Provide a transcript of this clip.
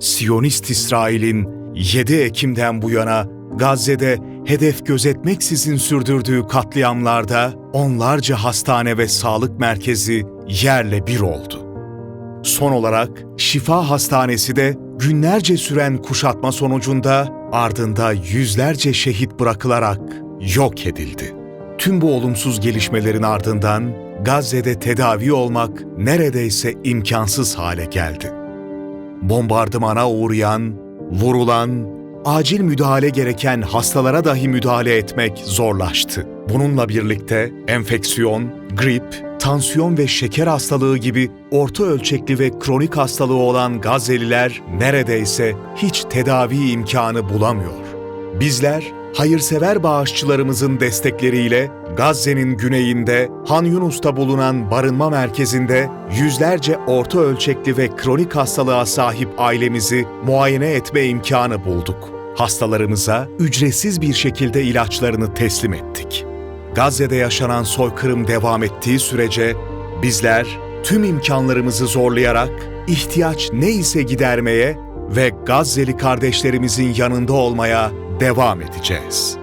Siyonist İsrail'in 7 Ekim'den bu yana Gazze'de hedef gözetmeksizin sürdürdüğü katliamlarda onlarca hastane ve sağlık merkezi yerle bir oldu. Son olarak Şifa Hastanesi de günlerce süren kuşatma sonucunda ardında yüzlerce şehit bırakılarak yok edildi. Tüm bu olumsuz gelişmelerin ardından Gazze'de tedavi olmak neredeyse imkansız hale geldi. Bombardımana uğrayan, vurulan, acil müdahale gereken hastalara dahi müdahale etmek zorlaştı. Bununla birlikte enfeksiyon, grip, tansiyon ve şeker hastalığı gibi orta ölçekli ve kronik hastalığı olan Gazze'liler neredeyse hiç tedavi imkanı bulamıyor. Bizler hayırsever bağışçılarımızın destekleriyle Gazze'nin güneyinde Han Yunus'ta bulunan barınma merkezinde yüzlerce orta ölçekli ve kronik hastalığa sahip ailemizi muayene etme imkanı bulduk. Hastalarımıza ücretsiz bir şekilde ilaçlarını teslim ettik. Gazze'de yaşanan soykırım devam ettiği sürece bizler tüm imkanlarımızı zorlayarak ihtiyaç neyse gidermeye ve Gazze'li kardeşlerimizin yanında olmaya devam edeceğiz.